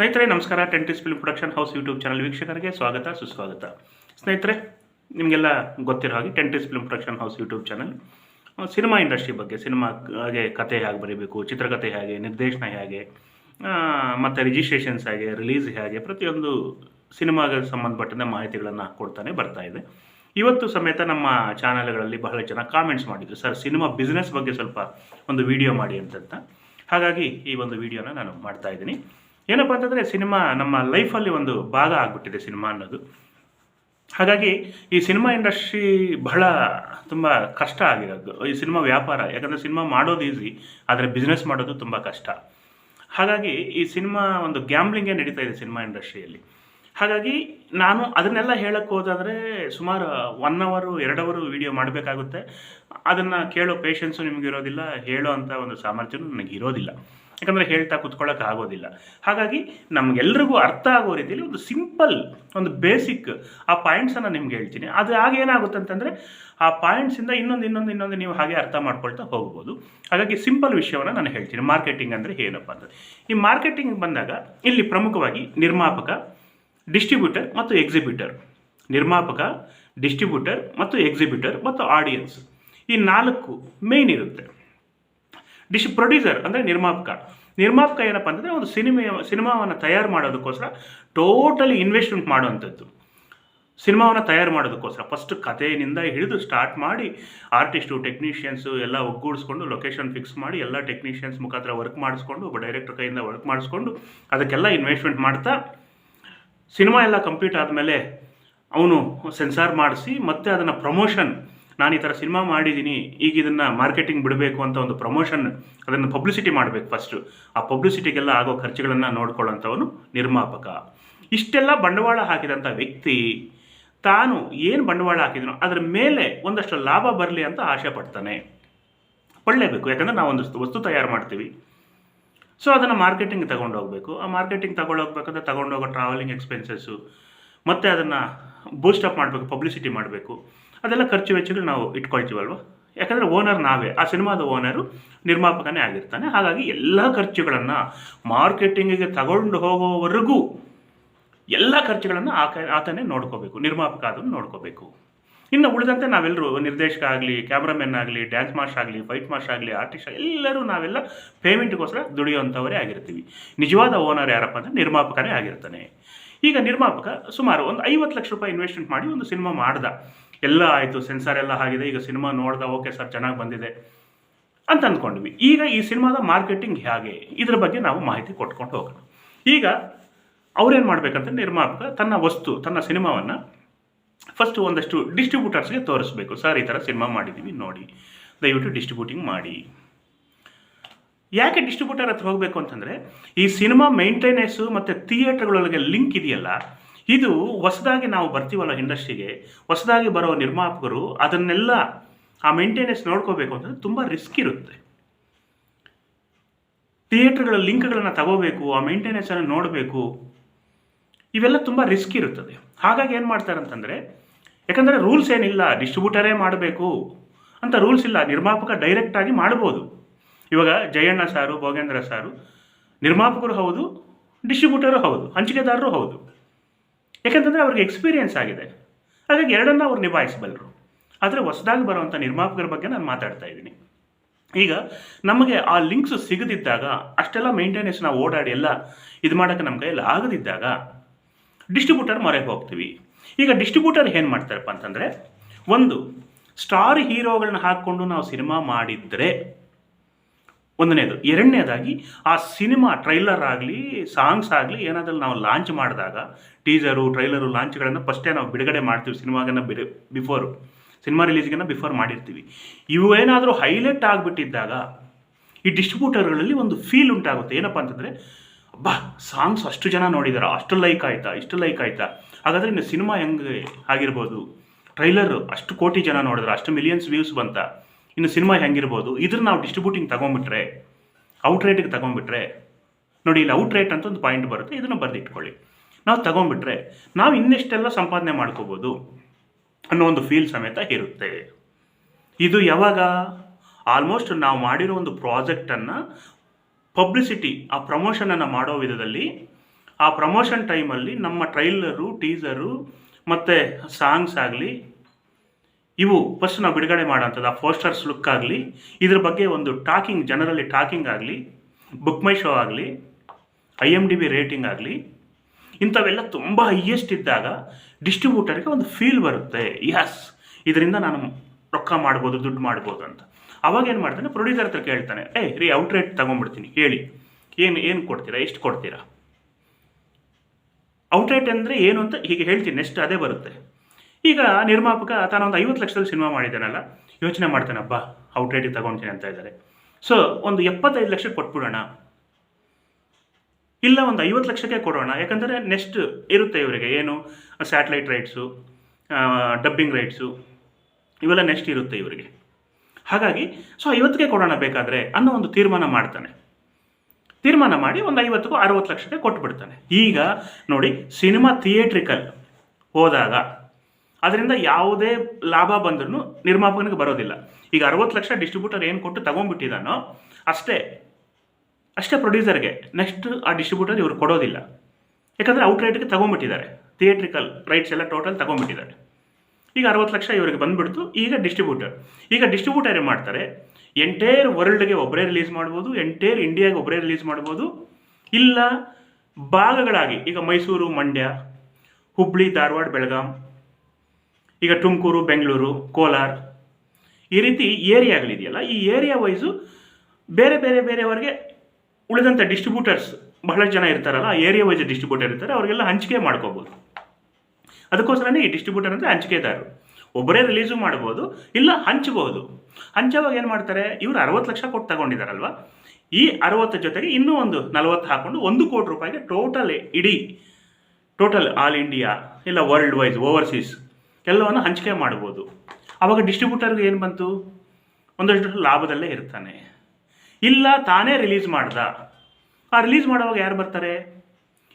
ಸ್ನೇಹಿತರೆ, ನಮಸ್ಕಾರ. ಟೆಂಟಿಸ್ film production house YouTube channel ವೀಕ್ಷಕರಿಗೆ ಸ್ವಾಗತ, ಸುಸ್ವಾಗತ. ಸ್ನೇಹಿತರೆ, ನಿಮಗೆಲ್ಲ ಗೊತ್ತಿರೋ ಹಾಗೆ ಟೆಂಟಿಸ್ film production house YouTube channel cinema industry ಬಗ್ಗೆ ಸಿನಿಮಾ ಹಾಗೆ ಕತೆ ಹೇಗೆ ಬರೀಬೇಕು ಚಿತ್ರಕಥೆ ಹೇಗೆ, ನಿರ್ದೇಶನ ಹೇಗೆ ಮತ್ತು ರಿಜಿಸ್ಟ್ರೇಷನ್ಸ್ ಹೇಗೆ ರಿಲೀಸ್ ಹೇಗೆ, ಪ್ರತಿಯೊಂದು ಸಿನಿಮಾಗೆ ಸಂಬಂಧಪಟ್ಟಂತೆ ಮಾಹಿತಿಗಳನ್ನು ಕೊಡ್ತಾನೆ ಬರ್ತಾ ಇದೆ. ಇವತ್ತು ಸಮೇತ ನಮ್ಮ ಚಾನಲ್ಗಳಲ್ಲಿ ಬಹಳ ಜನ ಕಾಮೆಂಟ್ಸ್ ಮಾಡಿದ್ರು. ಸರ್ ಸಿನಿಮಾ ಬಿಸ್ನೆಸ್ ಬಗ್ಗೆ ಸ್ವಲ್ಪ ಒಂದು ವಿಡಿಯೋ ಮಾಡಿ ಅಂತ ಹಾಗಾಗಿ ಈ ಒಂದು ವಿಡಿಯೋನ ನಾನು ಮಾಡ್ತಾ ಇದ್ದೀನಿ. ಏನಪ್ಪ ಅಂತಂದರೆ ಸಿನಿಮಾ ನಮ್ಮ ಲೈಫಲ್ಲಿ ಒಂದು ಭಾಗ ಆಗಿಬಿಟ್ಟಿದೆ ಸಿನಿಮಾ ಅನ್ನೋದು. ಹಾಗಾಗಿ ಈ ಸಿನಿಮಾ ಇಂಡಸ್ಟ್ರಿ ಬಹಳ ತುಂಬ ಕಷ್ಟ ಆಗಿರೋದು. ಈ ಸಿನಿಮಾ ವ್ಯಾಪಾರ, ಯಾಕಂದರೆ ಸಿನಿಮಾ ಮಾಡೋದು ಈಸಿ ಆದರೆ ಬಿಸ್ನೆಸ್ ಮಾಡೋದು ತುಂಬ ಕಷ್ಟ. ಹಾಗಾಗಿ ಈ ಸಿನಿಮಾ ಒಂದು ಗ್ಯಾಮ್ಲಿಂಗೇ ನಡೀತಾ ಇದೆ ಸಿನಿಮಾ ಇಂಡಸ್ಟ್ರಿಯಲ್ಲಿ. ಹಾಗಾಗಿ ನಾನು ಅದನ್ನೆಲ್ಲ ಹೇಳಕ್ಕೆ ಹೋದಾದರೆ ಸುಮಾರು ಒನ್ ಅವರು ಎರಡು ಅವರು ವಿಡಿಯೋ ಮಾಡಬೇಕಾಗುತ್ತೆ. ಅದನ್ನು ಕೇಳೋ ಪೇಷನ್ಸು ನಿಮಗೆ ಇರೋದಿಲ್ಲ, ಹೇಳೋ ಅಂಥ ಒಂದು ಸಾಮರ್ಥ್ಯನೂ ನನಗೆ ಇರೋದಿಲ್ಲ ಯಾಕಂದರೆ ಹೇಳ್ತಾ ಕುತ್ಕೊಳ್ಳೋಕೆ ಆಗೋದಿಲ್ಲ. ಹಾಗಾಗಿ ನಮಗೆಲ್ರಿಗೂ ಅರ್ಥ ಆಗೋ ರೀತಿಯಲ್ಲಿ ಒಂದು ಸಿಂಪಲ್, ಒಂದು ಬೇಸಿಕ್ ಆ ಪಾಯಿಂಟ್ಸನ್ನು ನಿಮ್ಗೆ ಹೇಳ್ತೀನಿ. ಅದು ಆಗ ಏನಾಗುತ್ತೆ ಅಂತಂದರೆ ಆ ಪಾಯಿಂಟ್ಸಿಂದ ಇನ್ನೊಂದು ಇನ್ನೊಂದು ಇನ್ನೊಂದು ನೀವು ಹಾಗೆ ಅರ್ಥ ಮಾಡ್ಕೊಳ್ತಾ ಹೋಗ್ಬೋದು. ಹಾಗಾಗಿ ಸಿಂಪಲ್ ವಿಷಯವನ್ನು ನಾನು ಹೇಳ್ತೀನಿ. ಮಾರ್ಕೆಟಿಂಗ್ ಅಂದರೆ ಏನಪ್ಪ ಅಂತ ಈ ಮಾರ್ಕೆಟಿಂಗ್ ಬಂದಾಗ ಇಲ್ಲಿ ಪ್ರಮುಖವಾಗಿ ನಿರ್ಮಾಪಕ, ಡಿಸ್ಟ್ರಿಬ್ಯೂಟರ್ ಮತ್ತು ಎಕ್ಸಿಬ್ಯೂಟರ್. ನಿರ್ಮಾಪಕ, ಡಿಸ್ಟ್ರಿಬ್ಯೂಟರ್ ಮತ್ತು ಎಕ್ಸಿಬ್ಯೂಟರ್ ಮತ್ತು ಆಡಿಯನ್ಸ್. ಈ ನಾಲ್ಕು ಮೇನ್ ಇರುತ್ತೆ. ಡಿಶ್ ಪ್ರೊಡ್ಯೂಸರ್ ಅಂದರೆ ನಿರ್ಮಾಪಕ. ನಿರ್ಮಾಪಕ ಏನಪ್ಪ ಅಂತಂದರೆ ಒಂದು ಸಿನಿಮೆಯ, ಸಿನಿಮಾವನ್ನು ತಯಾರು ಮಾಡೋದಕ್ಕೋಸ್ಕರ ಟೋಟಲಿ ಇನ್ವೆಸ್ಟ್ಮೆಂಟ್ ಮಾಡುವಂಥದ್ದು. ಸಿನಿಮಾವನ್ನು ತಯಾರು ಮಾಡೋದಕ್ಕೋಸ್ಕರ ಫಸ್ಟ್ ಕಥೆಯಿಂದ ಹಿಡಿದು ಸ್ಟಾರ್ಟ್ ಮಾಡಿ ಆರ್ಟಿಸ್ಟು ಟೆಕ್ನಿಷಿಯನ್ಸು ಎಲ್ಲ ಒಗ್ಗೂಡಿಸ್ಕೊಂಡು ಲೊಕೇಶನ್ ಫಿಕ್ಸ್ ಮಾಡಿ ಎಲ್ಲ ಟೆಕ್ನಿಷಿಯನ್ಸ್ ಮುಖಾಂತರ ವರ್ಕ್ ಮಾಡಿಸ್ಕೊಂಡು, ಒಬ್ಬ ಡೈರೆಕ್ಟರ್ ಕೈಯಿಂದ ವರ್ಕ್ ಮಾಡಿಸ್ಕೊಂಡು ಅದಕ್ಕೆಲ್ಲ ಇನ್ವೆಸ್ಟ್ಮೆಂಟ್ ಮಾಡ್ತಾ ಸಿನಿಮಾ ಎಲ್ಲ ಕಂಪ್ಲೀಟ್ ಆದಮೇಲೆ ಅವನು ಸೆನ್ಸಾರ್ ಮಾಡಿಸಿ ಮತ್ತೆ ಅದನ್ನು ಪ್ರಮೋಷನ್ ನಾನು ಈ ಥರ ಸಿನಿಮಾ ಮಾಡಿದ್ದೀನಿ, ಈಗ ಇದನ್ನು ಮಾರ್ಕೆಟಿಂಗ್ ಬಿಡಬೇಕು ಅಂತ ಒಂದು ಪ್ರಮೋಷನ್ ಅದನ್ನು ಪಬ್ಲಿಸಿಟಿ ಮಾಡಬೇಕು ಫಸ್ಟು ಆ ಪಬ್ಲಿಸಿಟಿಗೆಲ್ಲ ಆಗೋ ಖರ್ಚುಗಳನ್ನು ನೋಡ್ಕೊಳ್ಳೋಂಥವನು ನಿರ್ಮಾಪಕ. ಇಷ್ಟೆಲ್ಲ ಬಂಡವಾಳ ಹಾಕಿದಂಥ ವ್ಯಕ್ತಿ, ತಾನು ಏನು ಬಂಡವಾಳ ಹಾಕಿದನೋ ಅದರ ಮೇಲೆ ಒಂದಷ್ಟು ಲಾಭ ಬರಲಿ ಅಂತ ಆಸೆ ಪಡ್ತಾನೆ. ಪಡಲೇಬೇಕು, ಯಾಕಂದರೆ ನಾವೊಂದು ವಸ್ತು ತಯಾರು ಮಾಡ್ತೀವಿ. ಸೊ ಅದನ್ನು ಮಾರ್ಕೆಟಿಂಗ್ ತಗೊಂಡು ಹೋಗಬೇಕು. ಆ ಮಾರ್ಕೆಟಿಂಗ್ ತಗೊಂಡು ಹೋಗ್ಬೇಕಂದ್ರೆ ತಗೊಂಡೋಗೋ ಟ್ರಾವೆಲಿಂಗ್ ಎಕ್ಸ್ಪೆನ್ಸಸ್ಸು ಮತ್ತು ಅದನ್ನು ಬೂಸ್ಟಪ್ ಮಾಡಬೇಕು ಪಬ್ಲಿಸಿಟಿ ಮಾಡಬೇಕು. ಅದೆಲ್ಲ ಖರ್ಚು ವೆಚ್ಚಗಳು ನಾವು ಇಟ್ಕೊಳ್ತೀವಲ್ವ? ಯಾಕಂದರೆ ಓನರ್ ನಾವೇ. ಆ ಸಿನಿಮಾದ ಓನರು ನಿರ್ಮಾಪಕನೇ ಆಗಿರ್ತಾನೆ. ಹಾಗಾಗಿ ಎಲ್ಲ ಖರ್ಚುಗಳನ್ನು ಮಾರ್ಕೆಟಿಂಗಿಗೆ ತಗೊಂಡು ಹೋಗೋವರೆಗೂ ಎಲ್ಲ ಖರ್ಚುಗಳನ್ನು ಆಕ, ಆತನೇ ನೋಡ್ಕೋಬೇಕು. ನಿರ್ಮಾಪಕ ಅದನ್ನು ನೋಡ್ಕೋಬೇಕು. ಇನ್ನು ಉಳಿದಂತೆ ನಾವೆಲ್ಲರೂ ನಿರ್ದೇಶಕ ಆಗಲಿ ಕ್ಯಾಮ್ರಾಮನ್ ಆಗಲಿ ಡ್ಯಾನ್ಸ್ ಮಾಸ್ಟರ್ ಆಗಲಿ ಫೈಟ್ ಮಾಸ್ಟರ್ ಆಗಲಿ ಆರ್ಟಿಸ್ಟ್ ಎಲ್ಲರೂ ನಾವೆಲ್ಲ ಪೇಮೆಂಟ್ಗೋಸ್ಕರ ದುಡಿಯುವಂಥವರೇ ಆಗಿರ್ತೀವಿ. ನಿಜವಾದ ಓನರ್ ಯಾರಪ್ಪ ಅಂದರೆ ನಿರ್ಮಾಪಕನೇ ಆಗಿರ್ತಾನೆ. ಈಗ ನಿರ್ಮಾಪಕ ಸುಮಾರು ಒಂದು ಐವತ್ತು ಲಕ್ಷ ರೂಪಾಯಿ ಇನ್ವೆಸ್ಟ್ಮೆಂಟ್ ಮಾಡಿ ಒಂದು ಸಿನಿಮಾ ಮಾಡ್ದ. ಎಲ್ಲ ಆಯಿತು ಸೆನ್ಸಾರ್ ಎಲ್ಲ ಆಗಿದೆ, ಈಗ ಸಿನಿಮಾ ನೋಡ್ದ ಓಕೆ ಸರ್ ಚೆನ್ನಾಗಿ ಬಂದಿದೆ ಅಂತ ಅಂದ್ಕೊಂಡ್ವಿ ಈಗ ಈ ಸಿನಿಮಾದ ಮಾರ್ಕೆಟಿಂಗ್ ಹೇಗೆ? ಇದ್ರ ಬಗ್ಗೆ ನಾವು ಮಾಹಿತಿ ಕೊಟ್ಕೊಂಡು ಹೋಗೋಣ. ಈಗ ಅವ್ರೇನು ಮಾಡಬೇಕಂತ ನಿರ್ಮಾಪಕ ತನ್ನ ವಸ್ತು, ತನ್ನ ಸಿನಿಮಾವನ್ನು ಫಸ್ಟ್ ಒಂದಷ್ಟು ಡಿಸ್ಟ್ರಿಬ್ಯೂಟರ್ಸ್ಗೆ ತೋರಿಸ್ಬೇಕು. ಸರ್ ಈ ಥರ ಸಿನಿಮಾ ಮಾಡಿದ್ದೀವಿ ನೋಡಿ. ದಯವಿಟ್ಟು ಡಿಸ್ಟ್ರಿಬ್ಯೂಟಿಂಗ್ ಮಾಡಿ. ಯಾಕೆ ಡಿಸ್ಟ್ರಿಬ್ಯೂಟರ್ ಹತ್ರ ಹೋಗಬೇಕು ಅಂತಂದರೆ, ಈ ಸಿನಿಮಾ ಮೇಂಟೆನೆನ್ಸು ಮತ್ತು ಥಿಯೇಟರ್ಗಳೊಳಗೆ ಲಿಂಕ್ ಇದೆಯಲ್ಲ ಇದು ಹೊಸದಾಗಿ ನಾವು ಬರ್ತೀವಲ್ಲ ಇಂಡಸ್ಟ್ರಿಗೆ, ಹೊಸದಾಗಿ ಬರೋ ನಿರ್ಮಾಪಕರು ಅದನ್ನೆಲ್ಲ ಆ ಮೇಂಟೆನೆನ್ಸ್ ನೋಡ್ಕೋಬೇಕು ಅಂದರೆ ತುಂಬ ರಿಸ್ಕ್ ಇರುತ್ತೆ. ಥಿಯೇಟರ್ಗಳ ಲಿಂಕ್ಗಳನ್ನು ತಗೋಬೇಕು, ಆ ಮೇಂಟೆನೆನ್ಸನ್ನು ನೋಡಬೇಕು, ಇವೆಲ್ಲ ತುಂಬ ರಿಸ್ಕ್ ಇರುತ್ತದೆ. ಹಾಗಾಗಿ ಏನು ಮಾಡ್ತಾರೆ ಅಂತಂದರೆ ಯಾಕಂದರೆ ರೂಲ್ಸ್ ಏನಿಲ್ಲ ಡಿಸ್ಟ್ರಿಬ್ಯೂಟರೇ ಮಾಡಬೇಕು ಅಂತ ರೂಲ್ಸ್ ಇಲ್ಲ, ನಿರ್ಮಾಪಕ ಡೈರೆಕ್ಟಾಗಿ ಮಾಡ್ಬೋದು. ಇವಾಗ ಜಯಣ್ಣ ಸಾರು, ಭೋಗೇಂದ್ರ ಸಾರು, ನಿರ್ಮಾಪಕರು ಹೌದು ಡಿಸ್ಟ್ರಿಬ್ಯೂಟರು ಹೌದು, ಹಂಚಿಕೆದಾರರು ಹೌದು. ಯಾಕಂತಂದರೆ ಅವ್ರಿಗೆ ಎಕ್ಸ್ಪೀರಿಯೆನ್ಸ್ ಆಗಿದೆ. ಹಾಗಾಗಿ ಎರಡನ್ನ ಅವ್ರು ನಿಭಾಯಿಸಬಲ್ಲರು ಆದರೆ ಹೊಸದಾಗಿ ಬರುವಂಥ ನಿರ್ಮಾಪಕರ ಬಗ್ಗೆ ನಾನು ಮಾತಾಡ್ತಾ ಇದ್ದೀನಿ. ಈಗ ನಮಗೆ ಆ ಲಿಂಕ್ಸ್ ಸಿಗದಿದ್ದಾಗ, ಅಷ್ಟೆಲ್ಲ ಮೇಂಟೆನೆನ್ಸ್ ನಾವು ಓಡಾಡಿ ಎಲ್ಲ ಇದು ಮಾಡೋಕ್ಕೆ ನಮ್ಮ ಕೈಯಲ್ಲಿ ಆಗದಿದ್ದಾಗ ಡಿಸ್ಟ್ರಿಬ್ಯೂಟರ್ ಮೊರೆಗೆ ಹೋಗ್ತೀವಿ. ಈಗ ಡಿಸ್ಟ್ರಿಬ್ಯೂಟರ್ ಏನು ಮಾಡ್ತಾರಪ್ಪ ಅಂತಂದರೆ, ಒಂದು ಸ್ಟಾರ್ ಹೀರೋಗಳನ್ನ ಹಾಕ್ಕೊಂಡು ನಾವು ಸಿನಿಮಾ ಮಾಡಿದರೆ ಒಂದನೇದು. ಎರಡನೇದಾಗಿ ಆ ಸಿನಿಮಾ ಟ್ರೈಲರ್ ಆಗಲಿ, ಸಾಂಗ್ಸ್ ಆಗಲಿ ಏನಾದರೂ ನಾವು ಲಾಂಚ್ ಮಾಡಿದಾಗ, ಟೀಸರು, ಟ್ರೈಲರು, ಲಾಂಚ್ಗಳನ್ನು ಫಸ್ಟೇ ನಾವು ಬಿಡುಗಡೆ ಮಾಡ್ತೀವಿ ಸಿನಿಮಾಗನ್ನು ಬಿಡು, ಬಿಫೋರು. ಸಿನಿಮಾ ರಿಲೀಸ್ಗೆನ ಬಿಫೋರ್ ಮಾಡಿರ್ತೀವಿ. ಇವು ಏನಾದರೂ ಹೈಲೈಟ್ ಆಗಿಬಿಟ್ಟಿದ್ದಾಗ, ಈ ಡಿಸ್ಟ್ರಿಬ್ಯೂಟರ್ಗಳಲ್ಲಿ ಒಂದು ಫೀಲ್ ಉಂಟಾಗುತ್ತೆ. ಏನಪ್ಪ ಅಂತಂದರೆ ಬಾ ಸಾಂಗ್ಸ್ ಅಷ್ಟು ಜನ ನೋಡಿದಾರ, ಅಷ್ಟು ಲೈಕ್ ಆಯಿತಾ, ಇಷ್ಟು ಲೈಕ್ ಆಯಿತಾ. ಹಾಗಾದರೆ ಇನ್ನು ಸಿನಿಮಾ ಹೆಂಗೆ ಆಗಿರ್ಬೋದು? ಟ್ರೈಲರ್ ಅಷ್ಟು ಕೋಟಿ ಜನ ನೋಡಿದ್ರೆ, ಅಷ್ಟು ಮಿಲಿಯನ್ಸ್ ವ್ಯೂಸ್ ಬಂತ. ಇನ್ನು ಸಿನಿಮಾ ಹೆಂಗಿರ್ಬೋದು, ಇದ್ರ ನಾವು ಡಿಸ್ಟ್ರಿಬ್ಯೂಟಿಂಗ್ ತಗೊಂಡ್ಬಿಟ್ರೆ ಔಟ್ ರೇಟಿಗೆ ತಗೊಂಬಿಟ್ರೆ, ನೋಡಿ ಇಲ್ಲಿ ಔಟ್ ರೇಟ್ ಅಂತ ಒಂದು ಪಾಯಿಂಟ್ ಬರುತ್ತೆ, ಇದನ್ನು ಬರೆದಿಟ್ಕೊಳ್ಳಿ. ನಾವು ತಗೊಂಡ್ಬಿಟ್ರೆ ನಾವು ಇನ್ನೆಷ್ಟೆಲ್ಲ ಸಂಪಾದನೆ ಮಾಡ್ಕೋಬೋದು ಅನ್ನೋ ಒಂದು ಫೀಲ್ ಸಮೇತ ಇರುತ್ತೆ. ಇದು ಯಾವಾಗ? ಆಲ್ಮೋಸ್ಟ್ ನಾವು ಮಾಡಿರೋ ಒಂದು ಪ್ರಾಜೆಕ್ಟನ್ನು ಪಬ್ಲಿಸಿಟಿ ಆ ಪ್ರಮೋಷನನ್ನು ಮಾಡೋ ವಿಧದಲ್ಲಿ, ಆ ಪ್ರಮೋಷನ್ ಟೈಮಲ್ಲಿ ನಮ್ಮ ಟ್ರೈಲರು ಟೀಸರು ಮತ್ತು ಸಾಂಗ್ಸ್ ಆಗಲಿ ಇವು ಫಸ್ಟ್ ನಾವು ಬಿಡುಗಡೆ ಮಾಡೋಂಥದ್ದು ಆ ಪೋಸ್ಟರ್ಸ್ ಲುಕ್ ಆಗಲಿ, ಇದ್ರ ಬಗ್ಗೆ ಒಂದು ಟಾಕಿಂಗ್ ಜನರಲ್ಲಿ ಟಾಕಿಂಗ್ ಆಗಲಿ ಬುಕ್ ಮೈ ಶೋ ಆಗಲಿ I M D B rating ಆಗಲಿ, ಇಂಥವೆಲ್ಲ ತುಂಬ ಹೈಯೆಸ್ಟ್ ಇದ್ದಾಗ ಡಿಸ್ಟ್ರಿಬ್ಯೂಟರ್ಗೆ ಒಂದು ಫೀಲ್ ಬರುತ್ತೆ. ಯಸ್ ಇದರಿಂದ ನಾನು ರೊಕ್ಕ ಮಾಡ್ಬೋದು, ದುಡ್ಡು ಮಾಡ್ಬೋದು ಅಂತ. ಅವಾಗ ಏನು ಮಾಡ್ತಾನೆ ಪ್ರೊಡ್ಯೂಸರ್ ಹತ್ರ ಕೇಳ್ತಾನೆ, ಏ, ರೀ ಔಟ್ ರೇಟ್ ತೊಗೊಂಡ್ಬಿಡ್ತೀನಿ, ಹೇಳಿ. ಏನು ಏನು ಕೊಡ್ತೀರಾ, ಎಷ್ಟು ಕೊಡ್ತೀರಾ? ಔಟ್ ರೇಟ್ ಅಂದರೆ ಏನು ಅಂತ ಹೀಗೆ ಹೇಳ್ತೀನಿ ನೆಕ್ಸ್ಟ್ ಅದೇ ಬರುತ್ತೆ. ಈಗ ನಿರ್ಮಾಪಕ ತಾನೊಂದು ಐವತ್ತು ಲಕ್ಷದಲ್ಲಿ ಸಿನಿಮಾ ಮಾಡಿದ್ದಾನಲ್ಲ, ಯೋಚನೆ ಮಾಡ್ತಾನಪ್ಪ ಔಟ್ ರೇಟಿಗೆ ತಗೊಂತೀನಿ ಅಂತ ಇದ್ದಾರೆ. ಸೊ ಒಂದು ಎಪ್ಪತ್ತೈದು ಲಕ್ಷಕ್ಕೆ ಕೊಟ್ಬಿಡೋಣ. ಇಲ್ಲ, ಒಂದು ಐವತ್ತು ಲಕ್ಷಕ್ಕೆ ಕೊಡೋಣ. ಯಾಕಂದರೆ ನೆಕ್ಸ್ಟ್ ಇರುತ್ತೆ ಇವರಿಗೆ. ಏನು? ಸ್ಯಾಟಲೈಟ್ ರೈಟ್ಸು ಡಬ್ಬಿಂಗ್ ರೈಟ್ಸು ಇವೆಲ್ಲ ನೆಕ್ಸ್ಟ್ ಇರುತ್ತೆ ಇವರಿಗೆ. ಹಾಗಾಗಿ ಸೊ ಐವತ್ತಿಗೆ ಕೊಡೋಣ ಬೇಕಾದರೆ ಅನ್ನೋ ಒಂದು ತೀರ್ಮಾನ ಮಾಡ್ತಾನೆ. ತೀರ್ಮಾನ ಮಾಡಿ ಒಂದು ಐವತ್ತಿಗೂ ಅರವತ್ತು ಲಕ್ಷಕ್ಕೆ ಕೊಟ್ಬಿಡ್ತಾನೆ. ಈಗ ನೋಡಿ, ಸಿನಿಮಾ ಥಿಯೇಟ್ರಿಕಲ್ ಹೋದಾಗ ಅದರಿಂದ ಯಾವುದೇ ಲಾಭ ಬಂದ್ರೂ ನಿರ್ಮಾಪಕನಿಗೆ ಬರೋದಿಲ್ಲ. ಈಗ ಅರವತ್ತು ಲಕ್ಷ ಡಿಸ್ಟ್ರಿಬ್ಯೂಟರ್ ಏನು ಕೊಟ್ಟು ತಗೊಂಡ್ಬಿಟ್ಟಿದಾನೋ ಅಷ್ಟೇ ಅಷ್ಟೇ ಪ್ರೊಡ್ಯೂಸರ್ಗೆ ನೆಕ್ಸ್ಟ್ ಆ ಡಿಸ್ಟ್ರಿಬ್ಯೂಟರ್ ಇವರು ಕೊಡೋದಿಲ್ಲ. ಯಾಕಂದರೆ ಔಟ್ ರೇಟ್ಗೆ ತಗೊಂಡ್ಬಿಟ್ಟಿದ್ದಾರೆ. ಥಿಯೇಟ್ರಿಕಲ್ ರೈಟ್ಸ್ ಎಲ್ಲ ಟೋಟಲ್ ತಗೊಂಡ್ಬಿಟ್ಟಿದ್ದಾರೆ. ಈಗ ಅರವತ್ತು ಲಕ್ಷ ಇವರಿಗೆ ಬಂದ್ಬಿಡ್ತು, ಈಗ ಡಿಸ್ಟ್ರಿಬ್ಯೂಟರ್ ಈಗ ಡಿಸ್ಟ್ರಿಬ್ಯೂಟರ್ ಏನು ಮಾಡ್ತಾರೆ ಎಂಟೈರ್ ವರ್ಲ್ಡ್ಗೆ ಒಬ್ಬರೇ ರಿಲೀಸ್ ಮಾಡ್ಬೋದು ಎಂಟೈರ್ ಇಂಡಿಯಾಗೆ ಒಬ್ಬರೇ ರಿಲೀಸ್ ಮಾಡ್ಬೋದು. ಇಲ್ಲ, ಭಾಗಗಳಾಗಿ, ಈಗ ಮೈಸೂರು, ಮಂಡ್ಯ, ಹುಬ್ಳಿ, ಧಾರವಾಡ, ಬೆಳಗಾಂ ಈಗ ತುಮಕೂರು, ಬೆಂಗಳೂರು, ಕೋಲಾರ, ಈ ರೀತಿ ಏರಿಯಾಗಳಿದೆಯಲ್ಲ ಈ ಏರಿಯಾ ವೈಸು ಬೇರೆ ಬೇರೆ ಬೇರೆಯವರಿಗೆ ಉಳಿದಂಥ ಡಿಸ್ಟ್ರಿಬ್ಯೂಟರ್ಸ್ ಬಹಳ ಜನ ಇರ್ತಾರಲ್ಲ, ಆ ಏರಿಯಾ ವೈಸ್ ಡಿಸ್ಟ್ರಿಬ್ಯೂಟರ್ ಇರ್ತಾರೆ, ಅವರಿಗೆಲ್ಲ ಹಂಚಿಕೆ ಮಾಡ್ಕೋಬೋದು. ಅದಕ್ಕೋಸ್ಕರನೇ ಈ ಡಿಸ್ಟ್ರಿಬ್ಯೂಟರ್ ಅಂದರೆ ಹಂಚಿಕೆದಾರರು. ಒಬ್ಬರೇ ರಿಲೀಸು ಮಾಡ್ಬೋದು, ಇಲ್ಲ ಹಂಚಬಹುದು ಹಂಚುವಾಗ ಏನು ಮಾಡ್ತಾರೆ, ಇವರು ಅರವತ್ತು ಲಕ್ಷ ಕೊಟ್ಟು ತಗೊಂಡಿದ್ದಾರಲ್ವ ಈ ಅರವತ್ತು ಜೊತೆಗೆ ಇನ್ನೂ ಒಂದು ನಲವತ್ತು ಹಾಕೊಂಡು ಒಂದು ಕೋಟಿ ರೂಪಾಯಿಗೆ ಟೋಟಲ್ ಇಡೀ ಟೋಟಲ್ ಆಲ್ ಇಂಡಿಯಾ ಇಲ್ಲ ವರ್ಲ್ಡ್ ವೈಸ್ ಓವರ್ಸೀಸ್ ಎಲ್ಲವನ್ನು ಹಂಚಿಕೆ ಮಾಡ್ಬೋದು. ಆವಾಗ ಡಿಸ್ಟ್ರಿಬ್ಯೂಟರ್ಗೆ ಏನು ಬಂತು? ಒಂದಷ್ಟು ಲಾಭದಲ್ಲೇ ಇರ್ತಾನೆ. ಇಲ್ಲ, ತಾನೇ ರಿಲೀಸ್ ಮಾಡ್ದ. ಆ ರಿಲೀಸ್ ಮಾಡುವಾಗ ಯಾರು ಬರ್ತಾರೆ?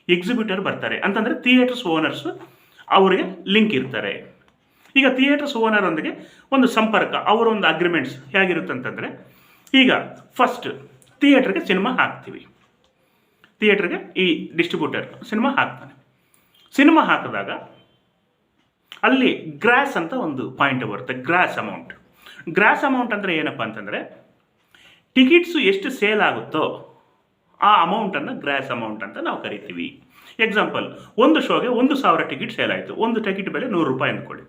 ಎಕ್ಸಿಬ್ಯೂಟರ್ ಬರ್ತಾರೆ. ಅಂತಂದರೆ ಥಿಯೇಟರ್ಸ್ ಓನರ್ಸ್ ಅವರಿಗೆ ಲಿಂಕ್ ಇರ್ತಾರೆ. ಈಗ ಥಿಯೇಟರ್ಸ್ ಓನರೊಂದಿಗೆ ಒಂದು ಸಂಪರ್ಕ, ಅವರ ಒಂದು ಅಗ್ರಿಮೆಂಟ್ಸ್ ಹೇಗಿರುತ್ತೆ ಅಂತಂದರೆ, ಈಗ ಫಸ್ಟ್ ಥಿಯೇಟ್ರಿಗೆ ಸಿನಿಮಾ ಹಾಕ್ತೀವಿ. ಥಿಯೇಟ್ರಿಗೆ ಈ ಡಿಸ್ಟ್ರಿಬ್ಯೂಟರ್ ಸಿನಿಮಾ ಹಾಕ್ತಾನೆ. ಸಿನಿಮಾ ಹಾಕಿದಾಗ ಅಲ್ಲಿ ಗ್ರಾಸ್ ಅಂತ ಒಂದು ಪಾಯಿಂಟ್ ಬರುತ್ತೆ, ಗ್ರಾಸ್ ಅಮೌಂಟ್ ಗ್ರಾಸ್ ಅಮೌಂಟ್ ಅಂದರೆ ಏನಪ್ಪ ಅಂತಂದರೆ ಟಿಕೆಟ್ಸು ಎಷ್ಟು ಸೇಲ್ ಆಗುತ್ತೋ ಆ ಅಮೌಂಟನ್ನು ಗ್ರಾಸ್ ಅಮೌಂಟ್ ಅಂತ ನಾವು ಕರಿತೀವಿ. ಎಕ್ಸಾಂಪಲ್ ಒಂದು ಶೋಗೆ ಒಂದು ಸಾವಿರ ಟಿಕೆಟ್ ಸೇಲ್ ಆಯಿತು. ಒಂದು ಟಿಕೆಟ್ ಬೆಲೆ ನೂರು ರೂಪಾಯಿ ಅಂದ್ಕೊಳ್ಳಿ.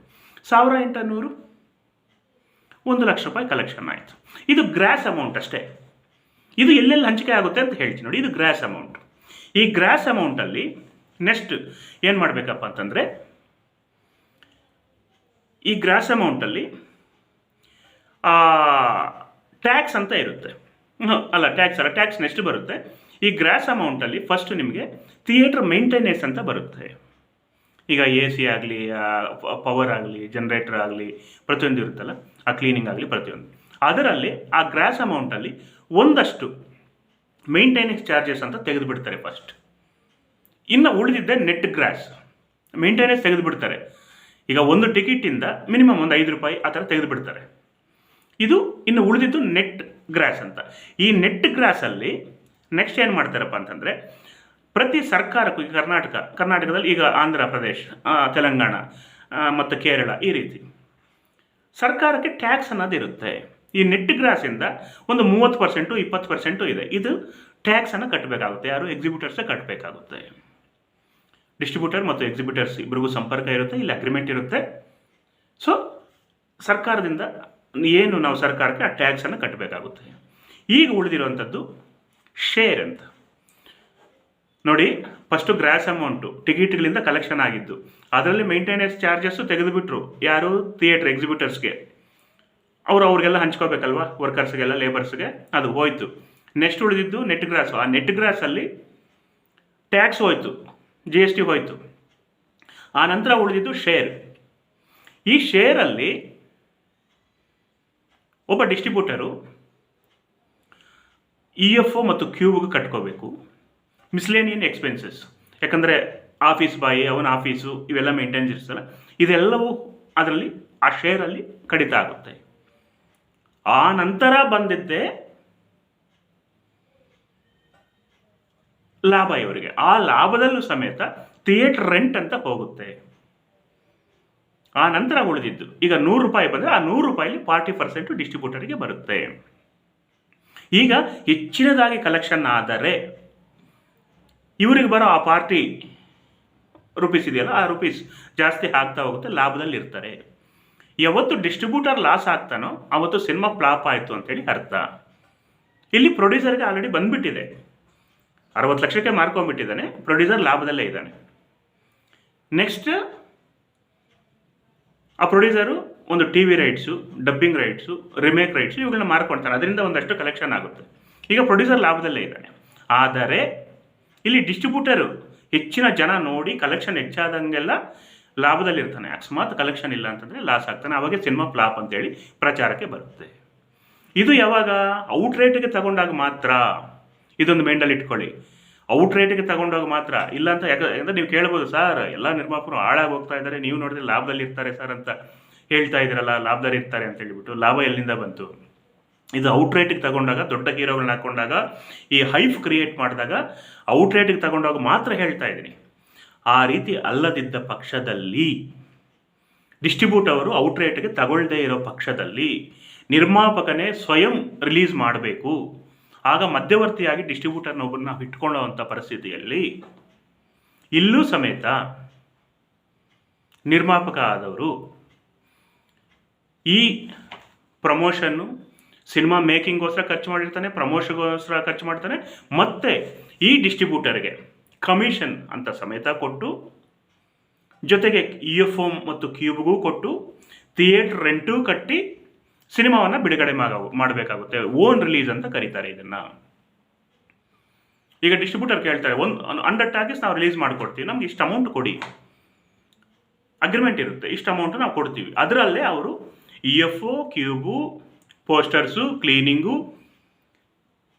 ಸಾವಿರ ಇಂಟ ನೂರು? ಒಂದು ಲಕ್ಷ ರೂಪಾಯಿ ಕಲೆಕ್ಷನ್ ಆಯಿತು. ಇದು ಗ್ರಾಸ್ ಅಮೌಂಟ್ ಅಷ್ಟೇ. ಇದು ಎಲ್ಲೆಲ್ಲಿ ಹಂಚಿಕೆ ಆಗುತ್ತೆ ಅಂತ ಹೇಳ್ತೀನಿ ನೋಡಿ, ಇದು ಗ್ರಾಸ್ ಅಮೌಂಟ್ ಈ ಗ್ರಾಸ್ ಅಮೌಂಟಲ್ಲಿ ನೆಕ್ಸ್ಟ್ ಏನು ಮಾಡಬೇಕಪ್ಪ ಅಂತಂದರೆ ಈ ಗ್ರಾಸ್ ಅಮೌಂಟಲ್ಲಿ ಟ್ಯಾಕ್ಸ್ ಅಂತ ಇರುತ್ತೆ. ಅಲ್ಲ, ಟ್ಯಾಕ್ಸ್ ಅಲ್ಲ ಟ್ಯಾಕ್ಸ್ ನೆಕ್ಸ್ಟ್ ಬರುತ್ತೆ? ಈ ಗ್ರಾಸ್ ಅಮೌಂಟಲ್ಲಿ ಫಸ್ಟ್ ನಿಮಗೆ ಥಿಯೇಟ್ರ್ ಮೇಂಟೆನೆನ್ಸ್ ಅಂತ ಬರುತ್ತೆ. ಈಗ ಎ ಸಿ ಆಗಲಿ ಪವರ್ ಆಗಲಿ ಜನ್ರೇಟರ್ ಆಗಲಿ, ಪ್ರತಿಯೊಂದು ಇರುತ್ತಲ್ಲ, ಆ ಕ್ಲೀನಿಂಗ್ ಆಗಲಿ ಪ್ರತಿಯೊಂದು. ಅದರಲ್ಲಿ ಆ ಗ್ರಾಸ್ ಅಮೌಂಟಲ್ಲಿ ಒಂದಷ್ಟು ಮೇಂಟೆನೆನ್ಸ್ ಚಾರ್ಜಸ್ ಅಂತ ತೆಗೆದುಬಿಡ್ತಾರೆ ಫಸ್ಟ್ ಇನ್ನು ಉಳಿದಿದ್ದೆ ನೆಟ್ ಗ್ರಾಸ್ ಮೇಂಟೆನೆನ್ಸ್ ತೆಗೆದುಬಿಡ್ತಾರೆ. ಈಗ ಒಂದು ಟಿಕೆಟಿಂದ ಮಿನಿಮಮ್ ಒಂದು ಐದು ರೂಪಾಯಿ ಆ ಥರ ತೆಗೆದುಬಿಡ್ತಾರೆ. ಇದು ಇನ್ನು ಉಳಿದಿದ್ದು ನೆಟ್ ಗ್ರಾಸ್ ಅಂತ. ಈ ನೆಟ್ ಗ್ರಾಸಲ್ಲಿ ನೆಕ್ಸ್ಟ್ ಏನು ಮಾಡ್ತಾರಪ್ಪ ಅಂತಂದರೆ, ಪ್ರತಿ ಸರ್ಕಾರಕ್ಕೂ ಈಗ ಕರ್ನಾಟಕ, ಕರ್ನಾಟಕದಲ್ಲಿ ಈಗ ಆಂಧ್ರ ಪ್ರದೇಶ ತೆಲಂಗಾಣ ಮತ್ತು ಕೇರಳ ಈ ರೀತಿ. ಸರ್ಕಾರಕ್ಕೆ ಟ್ಯಾಕ್ಸ್ ಅನ್ನೋದು ಇರುತ್ತೆ. ಈ ನೆಟ್ ಗ್ರಾಸಿಂದ ಒಂದು ಮೂವತ್ತು ಪರ್ಸೆಂಟು ಇಪ್ಪತ್ತು ಪರ್ಸೆಂಟು ಇದೆ. ಇದು ಟ್ಯಾಕ್ಸನ್ನು ಕಟ್ಟಬೇಕಾಗುತ್ತೆ ಯಾರು ಎಕ್ಸಿಬ್ಯೂಟರ್ಸೇ ಕಟ್ಟಬೇಕಾಗುತ್ತೆ ಡಿಸ್ಟ್ರಿಬ್ಯೂಟರ್ ಮತ್ತು ಎಕ್ಸಿಬ್ಯೂಟರ್ಸ್ ಇಬ್ಬರಿಗೂ ಸಂಪರ್ಕ ಇರುತ್ತೆ, ಇಲ್ಲಿ ಅಗ್ರಿಮೆಂಟ್ ಇರುತ್ತೆ. ಸೊ ಸರ್ಕಾರದಿಂದ ಏನು ನಾವು ಸರ್ಕಾರಕ್ಕೆ ಆ ಟ್ಯಾಕ್ಸನ್ನು ಕಟ್ಟಬೇಕಾಗುತ್ತೆ. ಈಗ ಉಳಿದಿರುವಂಥದ್ದು ಶೇರ್ ಅಂತ. ನೋಡಿ ಫಸ್ಟು ಗ್ರಾಸ್ ಅಮೌಂಟು ಟಿಕೆಟ್ಗಳಿಂದ ಕಲೆಕ್ಷನ್ ಆಗಿದ್ದು, ಅದರಲ್ಲಿ ಮೇಂಟೆನೆನ್ಸ್ ಚಾರ್ಜಸ್ಸು ತೆಗೆದುಬಿಟ್ರು. ಯಾರು? ಥಿಯೇಟ್ರ್ ಎಕ್ಸಿಬ್ಯೂಟರ್ಸ್ಗೆ ಅವ್ರು ಅವ್ರಿಗೆಲ್ಲ ಹಂಚ್ಕೋಬೇಕಲ್ವಾ? ವರ್ಕರ್ಸ್ಗೆಲ್ಲ ಲೇಬರ್ಸ್ಗೆ ಅದು ಹೋಯ್ತು. ನೆಕ್ಸ್ಟ್ ಉಳಿದಿದ್ದು ನೆಟ್ ಗ್ರಾಸು ಆ ನೆಟ್ ಗ್ರಾಸಲ್ಲಿ ಟ್ಯಾಕ್ಸ್ ಹೋಯ್ತು. ಜಿ ಎಸ್ ಟಿ ಹೋಯಿತು. ಆ ನಂತರ ಉಳಿದಿದ್ದು ಶೇರ್ ಈ ಶೇರಲ್ಲಿ ಒಬ್ಬ ಡಿಸ್ಟ್ರಿಬ್ಯೂಟರು ಇ ಎಫ್ ಒ ಮತ್ತು ಕ್ಯೂಬ್ಗೆ ಕಟ್ಕೋಬೇಕು. ಮಿಸ್ಲೇನಿಯನ್ ಎಕ್ಸ್ಪೆನ್ಸಸ್ ಯಾಕಂದರೆ ಆಫೀಸ್ ಬಾಯಿ ಅವನ ಆಫೀಸು ಇವೆಲ್ಲ ಮೇಂಟೈನ್ಸ್ ಇರ್ತಲ್ಲ ಇದೆಲ್ಲವೂ ಅದರಲ್ಲಿ, ಆ ಶೇರಲ್ಲಿ ಕಡಿತ ಆಗುತ್ತೆ. ಆ ನಂತರ ಬಂದಿದ್ದೆ ಲಾಭ ಇವರಿಗೆ. ಆ ಲಾಭದಲ್ಲೂ ಸಮೇತ ಥಿಯೇಟರ್ ರೆಂಟ್ ಅಂತ ಹೋಗುತ್ತೆ. ಆ ನಂತರ ಉಳಿದಿದ್ದು. ಈಗ ನೂರು ರೂಪಾಯಿ ಬಂದರೆ ಆ ನೂರು ರೂಪಾಯಿಲಿ ಫಾರ್ಟಿ ಪರ್ಸೆಂಟ್ ಡಿಸ್ಟ್ರಿಬ್ಯೂಟರ್ಗೆ ಬರುತ್ತೆ. ಈಗ ಹೆಚ್ಚಿನದಾಗಿ ಕಲೆಕ್ಷನ್ ಆದರೆ ಇವರಿಗೆ ಬರೋ ಆ ಪಾರ್ಟಿ ರುಪೀಸ್ ಇದೆಯಲ್ಲ, ಆ ರುಪೀಸ್ ಜಾಸ್ತಿ ಆಗ್ತಾ ಹೋಗುತ್ತೆ, ಲಾಭದಲ್ಲಿ ಇರ್ತಾರೆ. ಯಾವತ್ತು ಡಿಸ್ಟ್ರಿಬ್ಯೂಟರ್ ಲಾಸ್ ಆಗ್ತಾನೋ, ಅವತ್ತು ಸಿನಿಮಾ ಫ್ಲಾಪ್ ಆಯಿತು ಅಂತೇಳಿ ಅರ್ಥ. ಇಲ್ಲಿ ಪ್ರೊಡ್ಯೂಸರ್ಗೆ ಆಲ್ರೆಡಿ ಬಂದ್ಬಿಟ್ಟಿದೆ. ಅರವತ್ತು ಲಕ್ಷಕ್ಕೆ ಮಾರ್ಕೊಂಡ್ಬಿಟ್ಟಿದ್ದಾನೆ ಪ್ರೊಡ್ಯೂಸರ್ ಲಾಭದಲ್ಲೇ ಇದ್ದಾನೆ. ನೆಕ್ಸ್ಟ್ ಆ ಪ್ರೊಡ್ಯೂಸರು ಒಂದು T V rights dubbing rights remake rights ಇವುಗಳನ್ನ ಮಾರ್ಕೊಳ್ತಾನೆ ಅದರಿಂದ ಒಂದಷ್ಟು ಕಲೆಕ್ಷನ್ ಆಗುತ್ತೆ. ಈಗ ಪ್ರೊಡ್ಯೂಸರ್ ಲಾಭದಲ್ಲೇ ಇದ್ದಾನೆ. ಆದರೆ, ಇಲ್ಲಿ ಡಿಸ್ಟ್ರಿಬ್ಯೂಟರು ಹೆಚ್ಚಿನ ಜನ ನೋಡಿ ಕಲೆಕ್ಷನ್ ಹೆಚ್ಚಾದಂಗೆಲ್ಲ ಲಾಭದಲ್ಲಿರ್ತಾನೆ. ಅಕಸ್ಮಾತ್ ಕಲೆಕ್ಷನ್ ಇಲ್ಲ ಅಂತಂದರೆ ಲಾಸ್ ಆಗ್ತಾನೆ. ಅವಾಗ ಸಿನಿಮಾ ಫ್ಲಾಪ್ ಅಂತೇಳಿ ಪ್ರಚಾರಕ್ಕೆ ಬರುತ್ತೆ. ಇದು ಯಾವಾಗ? ಔಟ್ ರೇಟಿಗೆ ತಗೊಂಡಾಗ ಮಾತ್ರ. ಇದೊಂದು ಮೈಂಡಲ್ಲಿ ಇಟ್ಕೊಳ್ಳಿ. ಔಟ್ ರೇಟಿಗೆ ತಗೊಂಡಾಗ ಮಾತ್ರ, ಇಲ್ಲ ಅಂತ ಯಾಕಂದ್ರೆ ನೀವು ಕೇಳ್ಬೋದು, ಸರ್, ಎಲ್ಲ ನಿರ್ಮಾಪಕರು ಹಾಳಾಗಿ ಹೋಗ್ತಾ ಇದ್ದಾರೆ ನೀವು ನೋಡಿದ್ರೆ ಲಾಭದಲ್ಲಿ ಇರ್ತಾರೆ ಸರ್ ಅಂತ ಹೇಳ್ತಾ ಇದ್ದೀರಲ್ಲ, ಲಾಭದಲ್ಲಿ ಇರ್ತಾರೆ ಅಂತ ಹೇಳಿಬಿಟ್ಟು, ಲಾಭ ಎಲ್ಲಿಂದ ಬಂತು? ಇದು ಔಟ್ ರೇಟಿಗೆ ತಗೊಂಡಾಗ, ದೊಡ್ಡ ಹೀರೋಗಳನ್ನ ಹಾಕೊಂಡಾಗ, ಈ ಹೈಫ್ ಕ್ರಿಯೇಟ್ ಮಾಡಿದಾಗ ಔಟ್ ರೇಟಿಗೆ ತಗೊಂಡಾಗ ಮಾತ್ರ ಹೇಳ್ತಾ ಇದ್ದೀನಿ. ಆ ರೀತಿ ಅಲ್ಲದಿದ್ದ ಪಕ್ಷದಲ್ಲಿ ಡಿಸ್ಟ್ರಿಬ್ಯೂಟ್ ಅವರು ಔಟ್ ರೇಟಿಗೆ ತಗೊಳ್ಳದೇ ಇರೋ ಪಕ್ಷದಲ್ಲಿ ನಿರ್ಮಾಪಕನೇ ಸ್ವಯಂ ರಿಲೀಸ್ ಮಾಡಬೇಕು. ಆಗ ಮಧ್ಯವರ್ತಿಯಾಗಿ ಡಿಸ್ಟ್ರಿಬ್ಯೂಟರ್ನೊಬ್ಬರನ್ನ ನಾವು ಇಟ್ಕೊಳ್ಳೋವಂಥ ಪರಿಸ್ಥಿತಿಯಲ್ಲಿ ಇಲ್ಲೂ ಸಮೇತ ನಿರ್ಮಾಪಕ ಆದವರು ಈ ಪ್ರಮೋಷನ್ನು ಸಿನಿಮಾ ಮೇಕಿಂಗ್ಗೋಸ್ಕರ ಖರ್ಚು ಮಾಡಿರ್ತಾನೆ ಪ್ರಮೋಷನ್ಗೋಸ್ಕರ ಖರ್ಚು ಮಾಡ್ತಾನೆ ಮತ್ತೆ ಈ ಡಿಸ್ಟ್ರಿಬ್ಯೂಟರ್ಗೆ ಕಮಿಷನ್ ಅಂತ ಸಮೇತ ಕೊಟ್ಟು, ಜೊತೆಗೆ ಇ ಎಫ್ ಓಮ್ ಮತ್ತು ಕ್ಯೂಬ್ಗೂ ಕೊಟ್ಟು ಥಿಯೇಟ್ರ್ ರೆಂಟೂ ಕಟ್ಟಿ ಸಿನಿಮಾವನ್ನು ಬಿಡುಗಡೆ ಮಾಡಬೇಕಾಗುತ್ತೆ. ಓನ್ ರಿಲೀಸ್ ಅಂತ ಕರೀತಾರೆ ಇದನ್ನು. ಈಗ ಡಿಸ್ಟ್ರಿಬ್ಯೂಟರ್ ಕೇಳ್ತಾರೆ, ಒಂದು, ಹಂಡ್ರೆಡ್ ಟಾಕೀಸ್ ನಾವು ರಿಲೀಸ್ ಮಾಡಿಕೊಡ್ತೀವಿ. ನಮ್ಗೆ ಇಷ್ಟು ಅಮೌಂಟ್ ಕೊಡಿ. ಅಗ್ರಿಮೆಂಟ್ ಇರುತ್ತೆ. ಇಷ್ಟು ಅಮೌಂಟ್ ನಾವು ಕೊಡ್ತೀವಿ. ಅದರಲ್ಲೇ ಅವರು E F O Qube posters cleaning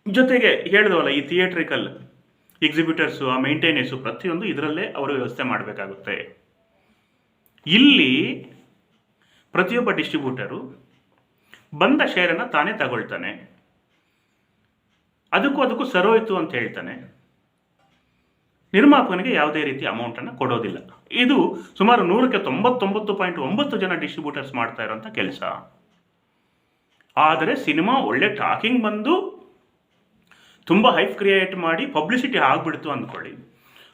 ಜೊತೆಗೆ ಹೇಳಿದವಲ್ಲ, ಈ ಥಿಯೇಟ್ರಿಕಲ್ ಎಕ್ಸಿಬಿಟರ್ಸು ಆ ಮೇಂಟೆನೆನ್ಸು ಪ್ರತಿಯೊಂದು ಇದರಲ್ಲೇ ಅವರು ವ್ಯವಸ್ಥೆ ಮಾಡಬೇಕಾಗುತ್ತೆ. ಇಲ್ಲಿ ಪ್ರತಿಯೊಬ್ಬ ಡಿಸ್ಟ್ರಿಬ್ಯೂಟರು ಬಂದ ಶೇರನ್ನು ತಾನೇ ತಗೊಳ್ತಾನೆ. ಅದಕ್ಕೂ ಅದಕ್ಕೂ ಸರೋಯಿತು ಅಂತ ಹೇಳ್ತಾನೆ. ನಿರ್ಮಾಪಕನಿಗೆ ಯಾವುದೇ ರೀತಿ ಅಮೌಂಟನ್ನು ಕೊಡೋದಿಲ್ಲ. ಇದು ಸುಮಾರು ನೂರಕ್ಕೆ ತೊಂಬತ್ತೊಂಬತ್ತು ಪಾಯಿಂಟ್ ಒಂಬತ್ತು ಜನ ಡಿಸ್ಟ್ರಿಬ್ಯೂಟರ್ಸ್ ಮಾಡ್ತಾ ಇರೋಂಥ ಕೆಲಸ. ಆದರೆ ಸಿನಿಮಾ ಒಳ್ಳೆ ಟಾಕಿಂಗ್ ಬಂದು ತುಂಬ ಹೈಪ್ ಕ್ರಿಯೇಟ್ ಮಾಡಿ ಪಬ್ಲಿಸಿಟಿ ಆಗಿಬಿಡ್ತು ಅಂದ್ಕೊಳ್ಳಿ.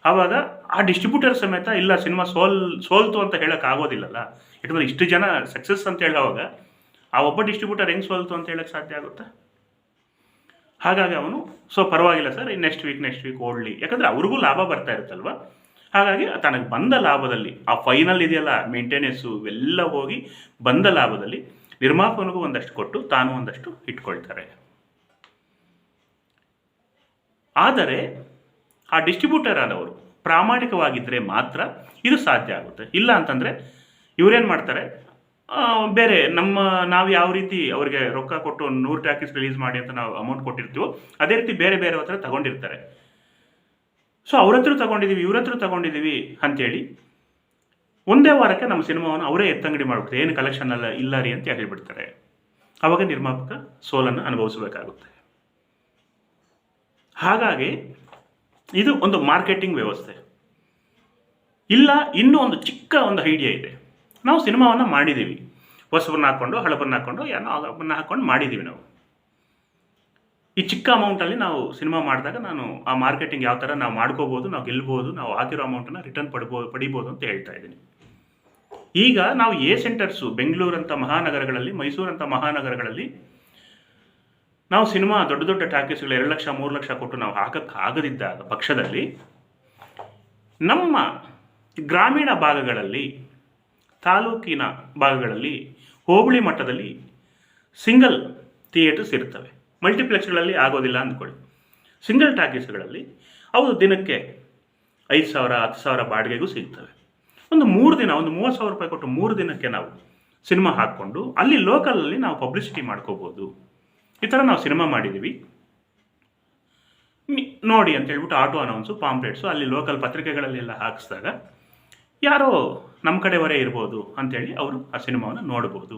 ಆವಾಗ ಆ ಡಿಸ್ಟ್ರಿಬ್ಯೂಟರ್ ಸಮೇತ ಇಲ್ಲ, ಸಿನಿಮಾ ಸೋಲ್, ಸೋಲ್ತು ಅಂತ ಹೇಳೋಕ್ಕಾಗೋದಿಲ್ಲಲ್ಲ ಯಾಕಂದರೆ ಇಷ್ಟು ಜನ ಸಕ್ಸಸ್ ಅಂತ ಹೇಳುವಾಗ ಆ ಒಬ್ಬ ಡಿಸ್ಟ್ರಿಬ್ಯೂಟರ್ ಹೆಂಗೆ ಸೋಲ್ತು ಅಂತ ಹೇಳಕ್ ಸಾಧ್ಯ ಆಗುತ್ತೆ? ಹಾಗಾಗಿ ಅವನು, ಸೊ, ಪರವಾಗಿಲ್ಲ sir next week next week ಓಡಲಿ. ಯಾಕಂದರೆ ಅವ್ರಿಗೂ ಲಾಭ ಬರ್ತಾ ಇರುತ್ತಲ್ವ? ಹಾಗಾಗಿ ತನಗೆ ಬಂದ ಲಾಭದಲ್ಲಿ, ಆ ಫೈನಲ್ ಇದೆಯಲ್ಲ ಮೇಂಟೆನೆನ್ಸು ಇವೆಲ್ಲ ಹೋಗಿ ಬಂದ ಲಾಭದಲ್ಲಿ ನಿರ್ಮಾಪನಿಗೂ ಒಂದಷ್ಟು ಕೊಟ್ಟು ತಾನು ಒಂದಷ್ಟು ಇಟ್ಕೊಳ್ತಾರೆ. ಆದರೆ, ಆ ಡಿಸ್ಟ್ರಿಬ್ಯೂಟರ್ ಆದವರು ಪ್ರಾಮಾಣಿಕವಾಗಿದ್ದರೆ ಮಾತ್ರ ಇದು ಸಾಧ್ಯ ಆಗುತ್ತೆ. ಇಲ್ಲ ಅಂತಂದರೆ, ಇವರೇನು ಮಾಡ್ತಾರೆ? ಬೇರೆ ನಮ್ಮ ನಾವು ಯಾವ ರೀತಿ ಅವರಿಗೆ ರೊಕ್ಕ ಕೊಟ್ಟು ನೂರು ಟ್ಯಾಕಿಸ್ ರಿಲೀಸ್ ಮಾಡಿ ಅಂತ ನಾವು ಅಮೌಂಟ್ ಕೊಟ್ಟಿರ್ತೀವೋ, ಅದೇ ರೀತಿ ಬೇರೆ ಬೇರೆ ಹತ್ರ ತಗೊಂಡಿರ್ತಾರೆ. ಸೊ ಅವ್ರ ಹತ್ರ ತಗೊಂಡಿದ್ದೀವಿ ಇವ್ರ ಹತ್ರ ತಗೊಂಡಿದ್ದೀವಿ ಅಂತೇಳಿ ಒಂದೇ ವಾರಕ್ಕೆ ನಮ್ಮ ಸಿನಿಮಾವನ್ನು ಅವರೇ ಎತ್ತಂಗಡಿ ಮಾಡ್ಬಿಡ್ತಾರೆ. ಏನು ಕಲೆಕ್ಷನ್ ಅಲ್ಲ, ಇಲ್ಲ ರೀ ಅಂತ ಹೇಳಿಬಿಡ್ತಾರೆ. ಅವಾಗ ನಿರ್ಮಾಪಕ ಸೋಲನ್ನು ಅನುಭವಿಸಬೇಕಾಗುತ್ತೆ. ಹಾಗಾಗಿ ಇದು ಒಂದು ಮಾರ್ಕೆಟಿಂಗ್ ವ್ಯವಸ್ಥೆ. ಇಲ್ಲ, ಇನ್ನೂ ಒಂದು ಚಿಕ್ಕ ಒಂದು ಐಡಿಯಾ ಇದೆ. ನಾವು ಸಿನಿಮಾವನ್ನು ಮಾಡಿದ್ದೀವಿ ಹೊಸಬರನ್ನ ಹಾಕ್ಕೊಂಡು ಹಳಬನ್ನ ಹಾಕ್ಕೊಂಡು ಏನೋ ಅದನ್ನ ಹಾಕ್ಕೊಂಡು ಮಾಡಿದ್ದೀವಿ ನಾವು. ಈ ಚಿಕ್ಕ ಅಮೌಂಟಲ್ಲಿ ನಾವು ಸಿನಿಮಾ ಮಾಡಿದಾಗ ನಾನು ಆ ಮಾರ್ಕೆಟಿಂಗ್ ಯಾವ ಥರ ನಾವು ಮಾಡ್ಕೋಬೋದು, ನಾವು ಗೆಲ್ಬೋದು, ನಾವು ಹಾಕಿರೋ ಅಮೌಂಟನ್ನು ರಿಟರ್ನ್ ಪಡ್ಬೋದು ಪಡಿಬೋದು ಅಂತ ಹೇಳ್ತಾ ಇದ್ದೀನಿ. ಈಗ ನಾವು ಎ ಸೆಂಟರ್ಸು ಬೆಂಗಳೂರಂಥ ಮಹಾನಗರಗಳಲ್ಲಿ ಮೈಸೂರಂಥ ಮಹಾನಗರಗಳಲ್ಲಿ ನಾವು ಸಿನಿಮಾ ದೊಡ್ಡ ದೊಡ್ಡ ಟಾಕೀಸ್ಗಳು ಎರಡು ಲಕ್ಷ, ಮೂರು ಲಕ್ಷ ಕೊಟ್ಟು ನಾವು ಹಾಕಕ್ಕೆ ಆಗದಿದ್ದಾಗ ಪಕ್ಷದಲ್ಲಿ ನಮ್ಮ ಗ್ರಾಮೀಣ ಭಾಗಗಳಲ್ಲಿ, ತಾಲೂಕಿನ ಭಾಗಗಳಲ್ಲಿ ಹೋಬಳಿ ಮಟ್ಟದಲ್ಲಿ ಸಿಂಗಲ್ ಥಿಯೇಟರ್ಸ್ ಇರ್ತವೆ ಮಲ್ಟಿಪ್ಲೆಕ್ಸ್ಗಳಲ್ಲಿ ಆಗೋದಿಲ್ಲ ಅಂದ್ಕೊಳ್ಳಿ. ಸಿಂಗಲ್ ಟಾಕೀಸ್ಗಳಲ್ಲಿ ಅವು ದಿನಕ್ಕೆ ಐದು ಸಾವಿರ, ಹತ್ತು ಸಾವಿರ ಬಾಡಿಗೆಗೂ ಸಿಗ್ತವೆ. ಒಂದು ಮೂರು ದಿನ, ಒಂದು ಮೂವತ್ತು ಸಾವಿರ ರೂಪಾಯಿ ಕೊಟ್ಟು ಮೂರು ದಿನಕ್ಕೆ ನಾವು ಸಿನಿಮಾ ಹಾಕ್ಕೊಂಡು ಅಲ್ಲಿ ಲೋಕಲಲ್ಲಿ ನಾವು ಪಬ್ಲಿಸಿಟಿ ಮಾಡ್ಕೋಬೋದು. ಈ ಥರ ನಾವು ಸಿನಿಮಾ ಮಾಡಿದ್ದೀವಿ. ನೋಡಿ ಅಂತ ಹೇಳ್ಬಿಟ್ಟು ಆಟೋ ಅನೌನ್ಸು, ಪಾಂಪ್ಲೆಟ್ಸು ಅಲ್ಲಿ ಲೋಕಲ್ ಪತ್ರಿಕೆಗಳಲ್ಲೆಲ್ಲ ಹಾಕಿಸಿದಾಗ ಯಾರೋ ನಮ್ಮ ಕಡೆವರೇ ಇರ್ಬೋದು ಅಂಥೇಳಿ ಅವರು ಆ ಸಿನಿಮಾವನ್ನು ನೋಡ್ಬೋದು.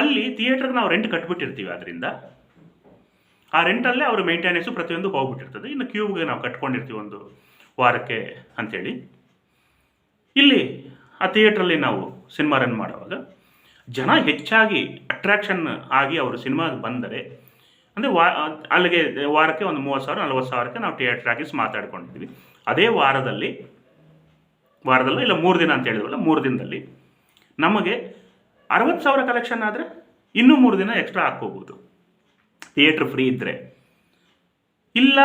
ಅಲ್ಲಿ ಥಿಯೇಟ್ರಿಗೆ ನಾವು ರೆಂಟ್ ಕಟ್ಬಿಟ್ಟಿರ್ತೀವಿ ಅದರಿಂದ ಆ ರೆಂಟಲ್ಲೇ ಅವರು ಮೇಂಟೆನೆನ್ಸು ಪ್ರತಿಯೊಂದು ಹೋಗ್ಬಿಟ್ಟಿರ್ತದೆ. ಇನ್ನು ಕ್ಯೂಬ್ಗೆ ನಾವು ಕಟ್ಕೊಂಡಿರ್ತೀವಿ ಒಂದು ವಾರಕ್ಕೆ ಅಂಥೇಳಿ ಇಲ್ಲಿ ಆ ಥಿಯೇಟ್ರಲ್ಲಿ ನಾವು ಸಿನಿಮಾ ರನ್ ಮಾಡುವಾಗ ಜನ ಹೆಚ್ಚಾಗಿ ಅಟ್ರಾಕ್ಷನ್ ಆಗಿ ಅವರು ಸಿನಿಮಾಗೆ ಬಂದರೆ, ಅಂದರೆ ವಾ, ಅಲ್ಲಿಗೆ ವಾರಕ್ಕೆ ಒಂದು ಮೂವತ್ತು ಸಾವಿರ, ನಲ್ವತ್ತು ಸಾವಿರಕ್ಕೆ ನಾವು ಥಿಯೇಟ್ರ್ ಆಗಿಸ್ ಮಾತಾಡ್ಕೊಂಡಿದ್ವಿ. ಅದೇ ವಾರದಲ್ಲಿ ವಾರದಲ್ಲ ಇಲ್ಲ ಮೂರು ದಿನ ಅಂತ ಹೇಳಿದ್ವಲ್ಲ, ಮೂರು ದಿನದಲ್ಲಿ. ನಮಗೆ ಅರವತ್ತು ಸಾವಿರ ಕಲೆಕ್ಷನ್ ಆದರೆ ಇನ್ನೂ ಮೂರು ದಿನ ಎಕ್ಸ್ಟ್ರಾ ಹಾಕ್ಕೋಬೋದು. ಥಿಯೇಟ್ರ್ ಫ್ರೀ ಇದ್ದರೆ ಇಲ್ಲ,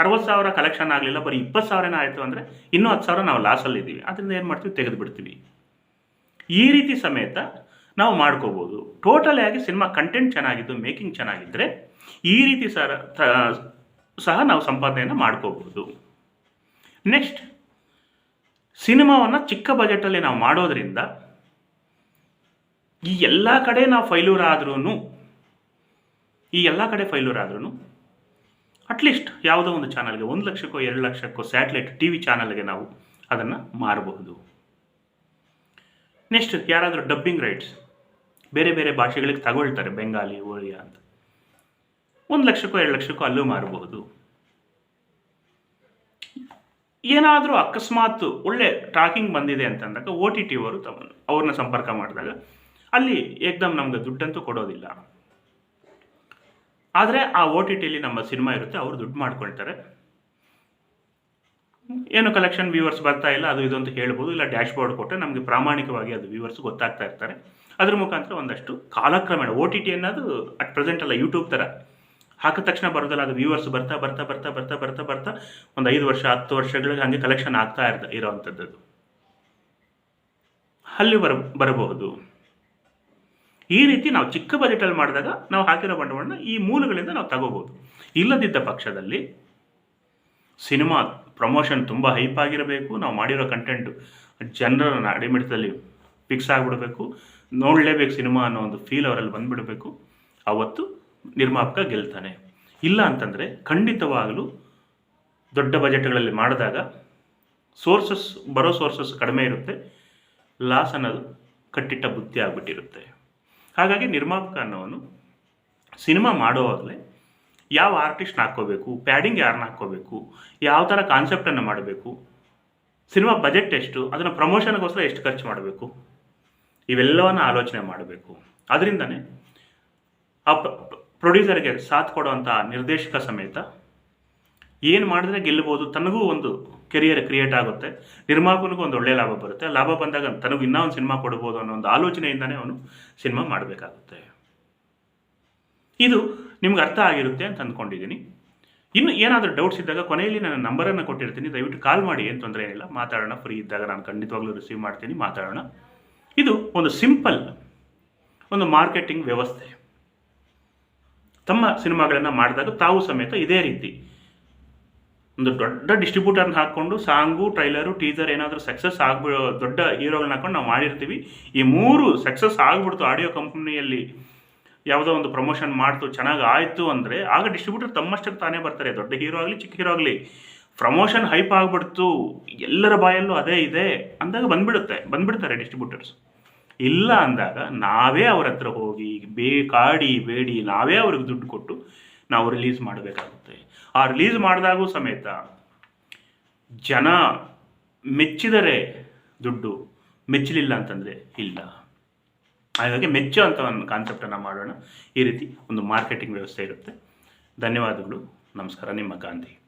ಅರವತ್ತು ಸಾವಿರ ಕಲೆಕ್ಷನ್ ಆಗಲಿಲ್ಲ, ಬರೀ ಇಪ್ಪತ್ತು ಸಾವಿರನೇ ಆಯಿತು ಅಂದರೆ ಇನ್ನೂ ಹತ್ತು ಸಾವಿರ ನಾವು ಲಾಸಲ್ಲಿದ್ದೀವಿ ಅದರಿಂದ ಏನು ಮಾಡ್ತೀವಿ? ತೆಗೆದು ಬಿಡ್ತೀವಿ. ಈ ರೀತಿ ಸಮೇತ ನಾವು ಮಾಡ್ಕೋಬೋದು. ಟೋಟಲ್ ಆಗಿ ಸಿನಿಮಾ ಕಂಟೆಂಟ್ ಚೆನ್ನಾಗಿದ್ದು ಮೇಕಿಂಗ್ ಚೆನ್ನಾಗಿದ್ದರೆ ಈ ರೀತಿ ಸರ ಸಹ ನಾವು ಸಂಪಾದನೆಯನ್ನು ಮಾಡ್ಕೋಬೋದು. ನೆಕ್ಸ್ಟ್ ಸಿನಿಮಾವನ್ನು ಚಿಕ್ಕ ಬಜೆಟಲ್ಲಿ ನಾವು ಮಾಡೋದ್ರಿಂದ ಈ ಎಲ್ಲ ಕಡೆ ನಾವು ಫೈಲೂರ್ ಆದ್ರೂ ಈ ಎಲ್ಲ ಕಡೆ ಫೈಲೂರ್ ಆದ್ರೂ ಅಟ್ಲೀಸ್ಟ್ ಯಾವುದೋ ಒಂದು ಚಾನಲ್ಗೆ ಒಂದು ಲಕ್ಷಕ್ಕೋ, ಎರಡು ಲಕ್ಷಕ್ಕೋ ಸ್ಯಾಟಲೈಟ್ ಟಿ ವಿ ಚಾನಲ್ಗೆ ನಾವು ಅದನ್ನು ಮಾರಬಹುದು ನೆಕ್ಸ್ಟ್ ಯಾರಾದರೂ ಡಬ್ಬಿಂಗ್ ರೈಟ್ಸ್ ಬೇರೆ ಬೇರೆ ಭಾಷೆಗಳಿಗೆ ತಗೊಳ್ತಾರೆ ಬೆಂಗಾಲಿ ಓರಿಯಾ ಅಂತ. ಒಂದು ಲಕ್ಷಕ್ಕೋ, ಎರಡು ಲಕ್ಷಕ್ಕೋ ಅಲ್ಲೂ ಮಾರಬಹುದು ಏನಾದರೂ ಅಕಸ್ಮಾತ್ ಒಳ್ಳೆ ಟ್ರಾಕಿಂಗ್ ಬಂದಿದೆ ಅಂತಂದಾಗ ಓ ಟಿ ಟಿ ಅವರು ತಮ್ಮ ಅವ್ರನ್ನ ಸಂಪರ್ಕ ಮಾಡಿದಾಗ ಅಲ್ಲಿ ಏಕ್ದಮ್ ನಮ್ಗೆ ದುಡ್ಡಂತೂ ಕೊಡೋದಿಲ್ಲ. ಆದರೆ ಆ ಓ ಟಿ ಟಿಲಿ ನಮ್ಮ ಸಿನಿಮಾ ಇರುತ್ತೆ, ಅವರು ದುಡ್ಡು ಮಾಡ್ಕೊಳ್ತಾರೆ. ಏನು ಕಲೆಕ್ಷನ್ ವ್ಯೂವರ್ಸ್ ಬರ್ತಾ ಇಲ್ಲ, ಅದು ಇದು ಅಂತ ಹೇಳ್ಬೋದು, ಇಲ್ಲ ಡ್ಯಾಶ್ ಬೋರ್ಡ್ ಕೊಟ್ಟರೆ ನಮಗೆ ಪ್ರಾಮಾಣಿಕವಾಗಿ ಅದು ವ್ಯೂವರ್ಸ್ ಗೊತ್ತಾಗ್ತಾ ಇರ್ತಾರೆ. ಅದ್ರ ಮುಖಾಂತರ ಒಂದಷ್ಟು ಕಾಲಕ್ರಮೇಣ ಓ ಟಿ ಟಿ ಅನ್ನೋದು ಅಟ್ ಪ್ರೆಸೆಂಟ್ ಅಲ್ಲ ಯೂಟ್ಯೂಬ್ ಥರ ಹಾಕಿದ ತಕ್ಷಣ ಬರೋದಲ್ಲ, ಅದು ವ್ಯೂವರ್ಸ್ ಬರ್ತಾ ಬರ್ತಾ ಬರ್ತಾ ಬರ್ತಾ ಬರ್ತಾ ಬರ್ತಾ, ಒಂದು ಐದು ವರ್ಷ, ಹತ್ತು ವರ್ಷಗಳಿಗೆ ಹಾಗೆ ಕಲೆಕ್ಷನ್ ಆಗ್ತಾ ಇರ್ತ ಇರೋವಂಥದ್ದು. ಅಲ್ಲಿ ಬರ, ಬರಬಹುದು. ಈ ರೀತಿ ನಾವು ಚಿಕ್ಕ ಬಜೆಟಲ್ಲಿ ಮಾಡಿದಾಗ ನಾವು ಹಾಕಿರೋ ಬಂಡವಾಳನ ಈ ಮೂಲಗಳಿಂದ ನಾವು ತಗೋಬೋದು ಇಲ್ಲದಿದ್ದ ಪಕ್ಷದಲ್ಲಿ ಸಿನಿಮಾ ಪ್ರಮೋಷನ್ ತುಂಬ ಹೈಪ್ ಆಗಿರಬೇಕು, ನಾವು ಮಾಡಿರೋ ಕಂಟೆಂಟು ಜನರ ಅಡಿಮಿಡಿತದಲ್ಲಿ ಫಿಕ್ಸ್ ಆಗಿಬಿಡಬೇಕು, ನೋಡಲೇಬೇಕು ಸಿನಿಮಾ ಅನ್ನೋ ಒಂದು ಫೀಲ್ ಅವರಲ್ಲಿ ಬಂದುಬಿಡಬೇಕು. ಅವತ್ತು ನಿರ್ಮಾಪಕ ಗೆಲ್ತಾನೆ. ಇಲ್ಲ ಅಂತಂದರೆ ಖಂಡಿತವಾಗಲೂ ದೊಡ್ಡ ಬಜೆಟ್ಗಳಲ್ಲಿ ಮಾಡಿದಾಗ ಸೋರ್ಸಸ್, ಬರೋ ಸೋರ್ಸಸ್ ಕಡಿಮೆ ಇರುತ್ತೆ, ಲಾಸ್ ಅನ್ನೋದು ಕಟ್ಟಿಟ್ಟ ಬುದ್ಧಿ ಆಗಿಬಿಟ್ಟಿರುತ್ತೆ. ಹಾಗಾಗಿ ನಿರ್ಮಾಪಕ ಅನ್ನೋನು ಸಿನಿಮಾ ಮಾಡೋವಾಗಲೇ ಯಾವ ಆರ್ಟಿಸ್ಟ್ನ ಹಾಕ್ಕೋಬೇಕು, ಪ್ಯಾಡಿಂಗ್ ಯಾರನ್ನ ಹಾಕ್ಕೋಬೇಕು, ಯಾವ ಥರ ಕಾನ್ಸೆಪ್ಟನ್ನು ಮಾಡಬೇಕು, ಸಿನಿಮಾ ಬಜೆಟ್ ಎಷ್ಟು, ಅದನ್ನು ಪ್ರಮೋಷನ್ಗೋಸ್ಕರ ಎಷ್ಟು ಖರ್ಚು ಮಾಡಬೇಕು, ಇವೆಲ್ಲವನ್ನು ಆಲೋಚನೆ ಮಾಡಬೇಕು. ಅದರಿಂದನೇ ಆ ಪ್ರೊಡ್ಯೂಸರ್ಗೆ ಸಾಥ್ ಕೊಡುವಂಥ ನಿರ್ದೇಶಕ ಸಮೇತ ಏನು ಮಾಡಿದ್ರೆ ಗೆಲ್ಲಬಹುದು ತನಗೂ ಒಂದು ಕೆರಿಯರ್ ಕ್ರಿಯೇಟ್ ಆಗುತ್ತೆ. ನಿರ್ಮಾಪಕನಿಗೂ ಒಂದು ಒಳ್ಳೆಯ ಲಾಭ ಬರುತ್ತೆ. ಲಾಭ ಬಂದಾಗ ತನಗೂ ಇನ್ನೂ ಒಂದು ಸಿನಿಮಾ ಕೊಡ್ಬೋದು ಅನ್ನೋ ಒಂದು ಆಲೋಚನೆಯಿಂದನೇ ಅವನು ಸಿನಿಮಾ ಮಾಡಬೇಕಾಗುತ್ತೆ. ಇದು ನಿಮ್ಗೆ ಅರ್ಥ ಆಗಿರುತ್ತೆ ಅಂತ ಅಂದ್ಕೊಂಡಿದ್ದೀನಿ. ಇನ್ನು ಏನಾದರೂ ಡೌಟ್ಸ್ ಇದ್ದಾಗ ಕೊನೆಯಲ್ಲಿ ನನ್ನ ನಂಬರನ್ನು ಕೊಟ್ಟಿರ್ತೀನಿ. ದಯವಿಟ್ಟು ಕಾಲ್ ಮಾಡಿ, ಏನು ತೊಂದರೆ ಏನಿಲ್ಲ ಮಾತಾಡೋಣ ಫ್ರೀ ಇದ್ದಾಗ ನಾನು ಖಂಡಿತವಾಗ್ಲೂ ರಿಸೀವ್ ಮಾಡ್ತೀನಿ. ಮಾತಾಡೋಣ. ಇದು ಒಂದು ಸಿಂಪಲ್ ಒಂದು ಮಾರ್ಕೆಟಿಂಗ್ ವ್ಯವಸ್ಥೆ. ತಮ್ಮ ಸಿನಿಮಾಗಳನ್ನು ಮಾಡಿದಾಗ ತಾವು ಸಮೇತ ಇದೇ ರೀತಿ. ಒಂದು ದೊಡ್ಡ ಡಿಸ್ಟ್ರಿಬ್ಯೂಟರ್ನ ಹಾಕ್ಕೊಂಡು ಸಾಂಗು ಟ್ರೈಲರು ಟೀಸರ್ ಏನಾದರೂ ಸಕ್ಸಸ್ ಆಗ್ಬಿ ದೊಡ್ಡ ಹೀರೋಗಳನ್ನ ಹಾಕೊಂಡು ನಾವು ಮಾಡಿರ್ತೀವಿ. ಈ ಮೂರು ಸಕ್ಸಸ್ ಆಗ್ಬಿಡ್ತು ಆಡಿಯೋ ಕಂಪ್ನಿಯಲ್ಲಿ ಯಾವುದೋ ಒಂದು ಪ್ರಮೋಷನ್ ಮಾಡ್ತು, ಚೆನ್ನಾಗಿ ಆಯಿತು ಅಂದರೆ ಆಗ ಡಿಸ್ಟ್ರಿಬ್ಯೂಟರ್ ತಮ್ಮಷ್ಟಕ್ಕೆ ತಾನೇ ಬರ್ತಾರೆ. ದೊಡ್ಡ ಹೀರೋ ಆಗಲಿ, ಚಿಕ್ಕ ಹೀರೋ ಆಗಲಿ. ಪ್ರಮೋಷನ್ ಹೈಪ್ ಆಗ್ಬಿಡ್ತು. ಎಲ್ಲರ ಬಾಯಲ್ಲೂ ಅದೇ ಇದೆ. ಅಂದಾಗ ಬಂದ್ಬಿಡುತ್ತೆ. ಬಂದ್ಬಿಡ್ತಾರೆ ಡಿಸ್ಟ್ರಿಬ್ಯೂಟರ್ಸ್ ಇಲ್ಲ ಅಂದಾಗ ನಾವೇ ಅವ್ರ ಹತ್ರ ಹೋಗಿ, ಬೇಕಾಡಿ, ಬೇಡಿ, ನಾವೇ ಅವ್ರಿಗೆ ದುಡ್ಡು ಕೊಟ್ಟು ನಾವು ರಿಲೀಸ್ ಮಾಡಬೇಕಾಗುತ್ತೆ. ಆ ರಿಲೀಸ್ ಮಾಡಿದಾಗೂ ಸಮೇತ ಜನ ಮೆಚ್ಚಿದರೆ ದುಡ್ಡು, ಮೆಚ್ಚಲಿಲ್ಲ ಅಂತಂದರೆ ಇಲ್ಲ. ಹಾಗಾಗಿ ಮೆಚ್ಚೋ ಅಂತ ಒಂದು ಕಾನ್ಸೆಪ್ಟನ್ನು ಮಾಡೋಣ. ಈ ರೀತಿ ಒಂದು ಮಾರ್ಕೆಟಿಂಗ್ ವ್ಯವಸ್ಥೆ ಇರುತ್ತೆ. ಧನ್ಯವಾದಗಳು. ನಮಸ್ಕಾರ. ನಿಮ್ಮ ಗಾಂಧಿ.